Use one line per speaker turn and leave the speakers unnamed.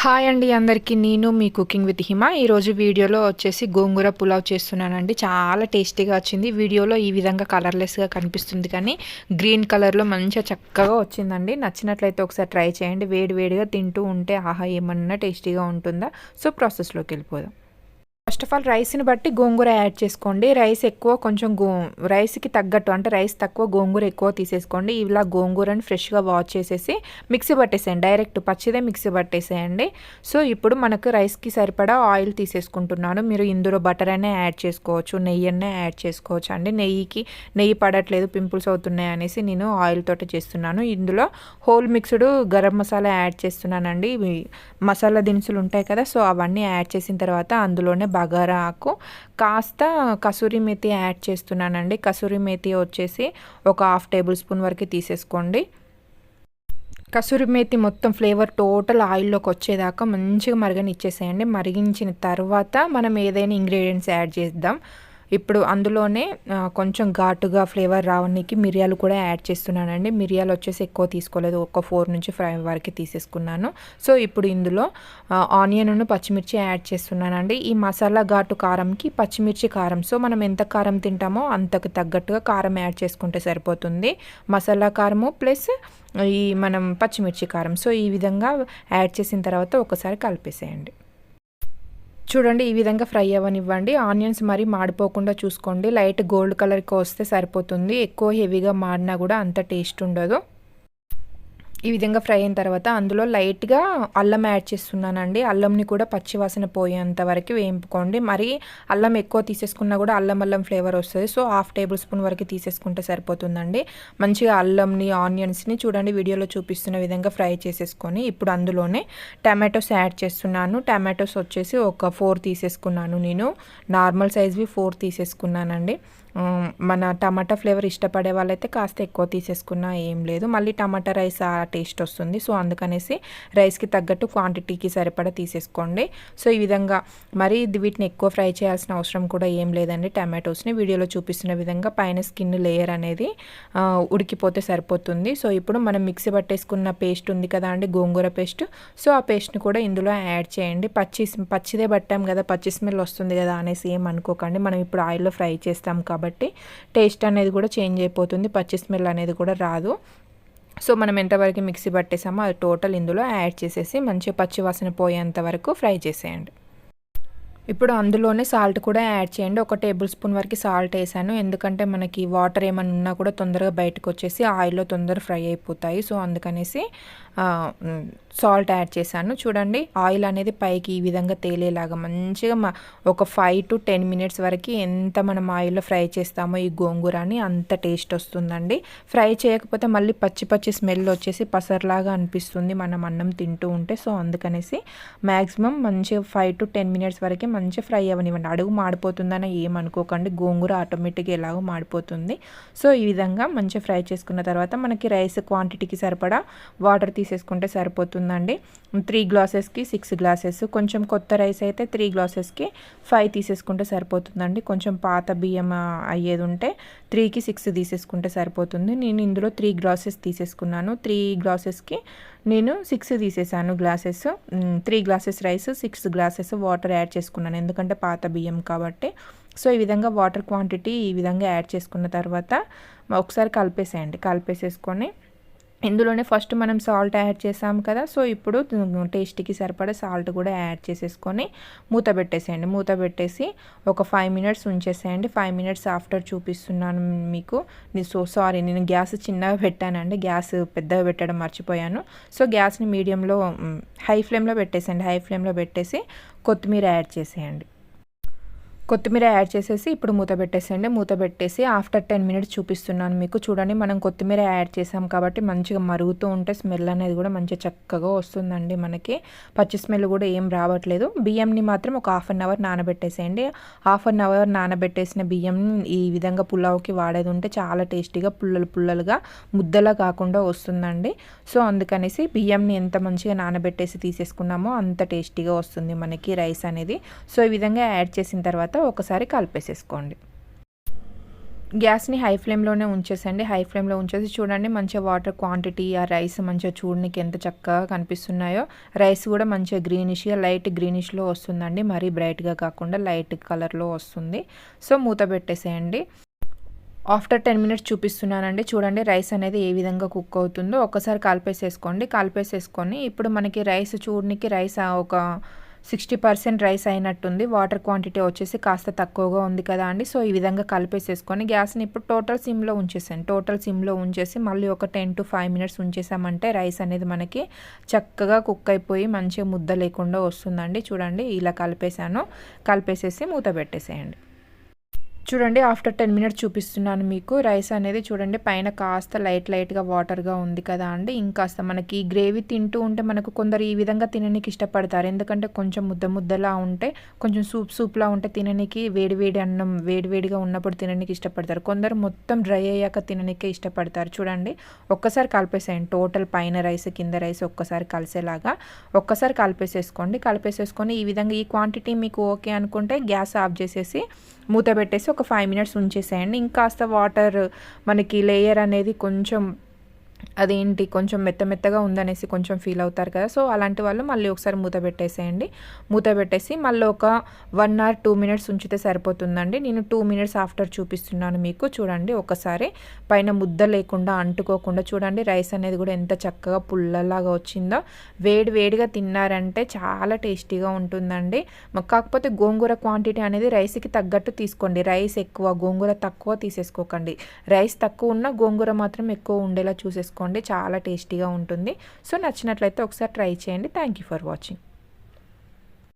Hi అండి అందరికీ. నేను మీ కుకింగ్ విత్ హిమ. ఈరోజు వీడియోలో వచ్చేసి గోంగూర పులావ్ చేస్తున్నానండి. చాలా టేస్టీగా వచ్చింది. వీడియోలో ఈ విధంగా కలర్లెస్గా కనిపిస్తుంది కానీ గ్రీన్ కలర్లో మంచిగా చక్కగా వచ్చిందండి. నచ్చినట్లయితే ఒకసారి ట్రై చేయండి. వేడి వేడిగా తింటూ ఉంటే ఆహా ఏమన్నా టేస్టీగా ఉంటుందా? సో ప్రాసెస్లోకి వెళ్ళిపోదాం. ఫస్ట్ ఆఫ్ ఆల్ రైస్ని బట్టి గోంగూర యాడ్ చేసుకోండి. రైస్ ఎక్కువ కొంచెం గో రైస్కి తగ్గట్టు అంటే రైస్ తక్కువ గోంగూర ఎక్కువ తీసేసుకోండి. ఇలా గోంగూరని ఫ్రెష్గా వాష్ చేసేసి మిక్సీ పట్టేసేయండి. డైరెక్ట్ పచ్చిదే మిక్సీ పట్టేసేయండి. సో ఇప్పుడు మనకు రైస్కి సరిపడా ఆయిల్ తీసేసుకుంటున్నాను. మీరు ఇందులో బటర్ అనే యాడ్ చేసుకోవచ్చు నెయ్యి అనే యాడ్ చేసుకోవచ్చు. అండి నెయ్యికి నెయ్యి పడట్లేదు పింపుల్స్ అవుతున్నాయి అనేసి నేను ఆయిల్ తోట చేస్తున్నాను. ఇందులో whole mixed garam masala add చేస్తున్నానండి. మసాలా దినుసులు ఉంటాయి కదా సో అవన్నీ యాడ్ చేసిన తర్వాత అందులోనే బగారా ఆకు కాస్త కసూరి మేతి యాడ్ చేస్తున్నానండి. కసూరి మేతి వచ్చేసి ఒక హాఫ్ టేబుల్ స్పూన్ వరకు తీసేసుకోండి. కసూరి మేతి మొత్తం ఫ్లేవర్ టోటల్ ఆయిల్లోకి వచ్చేదాకా మంచిగా మరగనిచ్చేసేయండి. మరిగించిన తర్వాత మనం ఏదైనా ఇంగ్రీడియంట్స్ యాడ్ చేద్దాం. ఇప్పుడు అందులోనే కొంచెం ఘాటుగా ఫ్లేవర్ రావడానికి మిరియాలు కూడా యాడ్ చేస్తున్నానండి. మిరియాలు వచ్చేసి ఎక్కువ తీసుకోలేదు. ఒక ఫోర్ నుంచి ఫైవ్ వరకు తీసేసుకున్నాను. సో ఇప్పుడు ఇందులో ఆనియన్ పచ్చిమిర్చి యాడ్ చేస్తున్నానండి. ఈ మసాలా ఘాటు కారంకి పచ్చిమిర్చి కారం. సో మనం ఎంత కారం తింటామో అంతకు తగ్గట్టుగా కారం యాడ్ చేసుకుంటే సరిపోతుంది. మసాలా కారము ప్లస్ ఈ మనం పచ్చిమిర్చి కారం. సో ఈ విధంగా యాడ్ చేసిన తర్వాత ఒకసారి కలిపేసేయండి. చూడండి ఈ విధంగా ఫ్రై అవ్వనివ్వండి. ఆనియన్స్ మరి మాడిపోకుండా చూసుకోండి. లైట్ గోల్డ్ కలర్కి వస్తే సరిపోతుంది. ఎక్కువ హెవీగా మాడినా కూడా అంత టేస్ట్ ఉండదు. ఈ విధంగా ఫ్రై అయిన తర్వాత అందులో లైట్గా అల్లం యాడ్ చేస్తున్నానండి. అల్లంని కూడా పచ్చివాసన పోయేంత వరకు వేయింపుకోండి. మరి అల్లం ఎక్కువ తీసేసుకున్నా కూడా అల్లం అల్లం ఫ్లేవర్ వస్తుంది. సో హాఫ్ టేబుల్ స్పూన్ వరకు తీసేసుకుంటే సరిపోతుందండి. మంచిగా అల్లంని ఆనియన్స్ని చూడండి. వీడియోలో చూపిస్తున్న విధంగా ఫ్రై చేసేసుకొని ఇప్పుడు అందులోనే టమాటోస్ యాడ్ చేస్తున్నాను. టమాటోస్ వచ్చేసి ఒక ఫోర్ తీసేసుకున్నాను నేను. నార్మల్ సైజ్వి ఫోర్ తీసేసుకున్నానండి. మన టమాటా ఫ్లేవర్ ఇష్టపడే వాళ్ళైతే కాస్త ఎక్కువ తీసేసుకున్నా ఏం లేదు. మళ్ళీ టమాటా రైస్ ఆ టేస్ట్ వస్తుంది. సో అందుకనేసి రైస్కి తగ్గట్టు క్వాంటిటీకి సరిపడా తీసేసుకోండి. సో ఈ విధంగా మరి వీటిని ఎక్కువ ఫ్రై చేయాల్సిన అవసరం కూడా ఏం లేదండి. టమాటోస్ని వీడియోలో చూపిస్తున్న విధంగా పైన స్కిన్ లేయర్ అనేది ఉడికిపోతే సరిపోతుంది. సో ఇప్పుడు మనం మిక్సీ పట్టేసుకున్న పేస్ట్ ఉంది కదా అండి గోంగూర పేస్ట్. సో ఆ పేస్ట్ని కూడా ఇందులో యాడ్ చేయండి. పచ్చి పచ్చిదే పట్టాం కదా పచ్చి స్మెల్ వస్తుంది కదా అనేసి ఏం అనుకోకండి. మనం ఇప్పుడు ఆయిల్లో ఫ్రై చేస్తాం కాబట్టి. కాబట్టి టేస్ట్ అనేది కూడా చేంజ్ అయిపోతుంది పచ్చి స్మెల్ అనేది కూడా రాదు. సో మనం ఎంతవరకు మిక్సీ పట్టేసామో అది టోటల్ ఇందులో యాడ్ చేసేసి మంచిగా పచ్చి వాసన పోయేంత వరకు ఫ్రై చేసేయండి. ఇప్పుడు అందులోనే సాల్ట్ కూడా యాడ్ చేయండి. ఒక టేబుల్ స్పూన్ వరకు సాల్ట్ వేసాను. ఎందుకంటే మనకి వాటర్ ఏమైనా ఉన్నా కూడా తొందరగా బయటకు వచ్చేసి ఆయిల్లో తొందరగా ఫ్రై అయిపోతాయి. సో అందుకనేసి సాల్ట్ యాడ్ చేశాను. చూడండి ఆయిల్ అనేది పైకి ఈ విధంగా తేలేలాగా మంచిగా ఒక ఫైవ్ టు టెన్ మినిట్స్ వరకు ఎంత మనం ఆయిల్లో ఫ్రై చేస్తామో ఈ గోంగూరని అంత టేస్ట్ వస్తుందండి. ఫ్రై చేయకపోతే మళ్ళీ పచ్చి పచ్చి స్మెల్ వచ్చేసి పసర్లాగా అనిపిస్తుంది మనం అన్నం తింటూ ఉంటే. సో అందుకనేసి మ్యాక్సిమం మంచిగా ఫైవ్ టు టెన్ మినిట్స్ వరకు మంచిగా ఫ్రై అవ్వనివ్వండి. అడుగు మాడిపోతుందని ఏమనుకోకండి గోంగూర ఆటోమేటిక్గా ఎలాగో మాడిపోతుంది. సో ఈ విధంగా మంచిగా ఫ్రై చేసుకున్న తర్వాత మనకి రైస్ క్వాంటిటీకి సరిపడా వాటర్ తీసేసుకుంటే సరిపోతుందండి. త్రీ గ్లాసెస్కి సిక్స్ గ్లాసెస్. కొంచెం కొత్త రైస్ అయితే త్రీ గ్లాసెస్కి ఫైవ్ తీసేసుకుంటే సరిపోతుందండి. కొంచెం పాత బియ్యం అయ్యేది ఉంటే త్రీకి సిక్స్ తీసేసుకుంటే సరిపోతుంది. నేను ఇందులో త్రీ గ్లాసెస్ తీసేసుకున్నాను. త్రీ గ్లాసెస్కి నేను సిక్స్ తీసేసాను glasses. Three glasses rice six glasses water add చేసుకున్నాను. ఎందుకంటే పాత బియ్యం కాబట్టి. సో ఈ విధంగా వాటర్ క్వాంటిటీ ఈ విధంగా యాడ్ చేసుకున్న తర్వాత ఒకసారి కలిపేసేయండి. కలిపేసేసుకొని ఇందులోనే ఫస్ట్ మనం సాల్ట్ యాడ్ చేసాం కదా సో ఇప్పుడు టేస్ట్కి సరిపడ సాల్ట్ కూడా యాడ్ చేసేసుకొని మూత పెట్టేసేయండి. మూత పెట్టేసి ఒక ఫైవ్ మినిట్స్ ఉంచేసేయండి. ఫైవ్ మినిట్స్ ఆఫ్టర్ చూపిస్తున్నాను మీకు. సో సారీ నేను గ్యాస్ చిన్నగా పెట్టానండి. గ్యాస్ పెద్దగా పెట్టడం మర్చిపోయాను. సో గ్యాస్ని మీడియంలో హై ఫ్లేమ్లో పెట్టేసేయండి. హై ఫ్లేమ్లో పెట్టేసి కొత్తిమీర యాడ్ చేసేయండి. కొత్తిమీర యాడ్ చేసేసి ఇప్పుడు మూత పెట్టేసేయండి. మూత పెట్టేసి ఆఫ్టర్ టెన్ మినిట్స్ చూపిస్తున్నాను మీకు. చూడండి మనం కొత్తిమీర యాడ్ చేసాం కాబట్టి మంచిగా మరుగుతూ ఉంటే స్మెల్ అనేది కూడా మంచిగా చక్కగా వస్తుందండి మనకి. పచ్చి స్మెల్ కూడా ఏం రావట్లేదు. బియ్యంని మాత్రం ఒక హాఫ్ అన్ అవర్ నానబెట్టేసేయండి. హాఫ్ అన్ అవర్ నానబెట్టేసిన బియ్యం ఈ విధంగా పులావ్కి వాడేది ఉంటే చాలా టేస్టీగా పుల్లలు పుల్లలుగా ముద్దలా కాకుండా వస్తుందండి. సో అందుకనేసి బియ్యంని ఎంత మంచిగా నానబెట్టేసి తీసేసుకున్నామో అంత టేస్టీగా వస్తుంది మనకి రైస్ అనేది. సో ఈ విధంగా యాడ్ చేసిన తర్వాత ఒకసారి కలిపేసేసుకోండి. గ్యాస్ని హై ఫ్లేమ్లోనే ఉంచేసండి హై ఫ్లేమ్లో ఉంచేసి చూడండి మంచిగా వాటర్ క్వాంటిటీ ఆ రైస్ మంచిగా చూడడానికి ఎంత చక్కగా కనిపిస్తున్నాయో. రైస్ కూడా మంచిగా గ్రీనిష్గా లైట్ గ్రీనిష్లో వస్తుందండి. మరీ బ్రైట్గా కాకుండా లైట్ కలర్లో వస్తుంది. సో మూత పెట్టేసేయండి. ఆఫ్టర్ టెన్ మినిట్స్ చూపిస్తున్నానండి. చూడండి రైస్ అనేది ఏ విధంగా కుక్ అవుతుందో. ఒకసారి కలిపేసేసుకోండి. కలిపేసేసుకొని ఇప్పుడు మనకి రైస్ చూడనికి రైస్ ఒక సిక్స్టీ పర్సెంట్ రైస్ అయినట్టుంది. వాటర్ క్వాంటిటీ వచ్చేసి కాస్త తక్కువగా ఉంది కదా అండి. సో ఈ విధంగా కలిపేసేసుకొని గ్యాస్ని ఇప్పుడు టోటల్ సిమ్లో ఉంచేసాను టోటల్ సిమ్లో ఉంచేసి మళ్ళీ ఒక టెన్ టు ఫైవ్ మినిట్స్ ఉంచేసామంటే రైస్ అనేది మనకి చక్కగా కుక్ అయిపోయి మంచిగా ముద్ద లేకుండా వస్తుందండి. చూడండి ఇలా కలిపేసాను కలిపేసేసి మూత పెట్టేసేయండి. చూడండి ఆఫ్టర్ టెన్ మినిట్స్ చూపిస్తున్నాను మీకు. రైస్ అనేది చూడండి పైన కాస్త లైట్ లైట్గా వాటర్గా ఉంది కదా అండి. ఇంకాస్త మనకి గ్రేవీ తింటూ ఉంటే మనకు కొందరు ఈ విధంగా తిననీకి ఇష్టపడతారు. ఎందుకంటే కొంచెం ముద్ద ముద్దలా ఉంటే కొంచెం సూప్ సూప్లా ఉంటే తిననీకి వేడివేడి అన్నం వేడివేడిగా ఉన్నప్పుడు తిననీకి ఇష్టపడతారు. కొందరు మొత్తం డ్రై అయ్యాక తిననీకే ఇష్టపడతారు. చూడండి ఒక్కసారి కలిపేసేయండి. టోటల్ పైన రైస్ కింద రైస్ ఒక్కసారి కలిసేలాగా. ఒక్కసారి కలిపేసేసుకోండి. కలిపేసేసుకొని ఈ విధంగా ఈ క్వాంటిటీ మీకు ఓకే అనుకుంటే గ్యాస్ ఆఫ్ చేసేసి మూత పెట్టేసి ఒక ఫైవ్ మినిట్స్ ఉంచేసేయండి. ఇంకాస్త వాటర్ మనకి లేయర్ అనేది కొంచెం అదేంటి కొంచెం మెత్త మెత్తగా ఉందనేసి కొంచెం ఫీల్ అవుతారు కదా. సో అలాంటి వాళ్ళు మళ్ళీ ఒకసారి మూత పెట్టేసేయండి. మూత పెట్టేసి మళ్ళీ ఒక వన్ అవర్ టూ మినిట్స్ ఉంచితే సరిపోతుందండి. నేను టూ మినిట్స్ ఆఫ్టర్ చూపిస్తున్నాను మీకు. చూడండి ఒకసారి. పైన ముద్ద లేకుండా అంటుకోకుండా చూడండి రైస్ అనేది కూడా ఎంత చక్కగా పుల్లలాగా వచ్చిందో. వేడి వేడిగా తిన్నారంటే చాలా టేస్టీగా ఉంటుందండి. కాకపోతే గోంగూర క్వాంటిటీ అనేది రైస్కి తగ్గట్టు తీసుకోండి. రైస్ ఎక్కువ గోంగూర తక్కువ తీసేసుకోకండి. రైస్ తక్కువ ఉన్న గోంగూర మాత్రం ఎక్కువ ఉండేలా చూసేసుకోండి. చాలా టేస్టీగా ఉంటుంది. సో నచ్చినట్లయితే ఒకసారి ట్రై చేయండి. Thank you for watching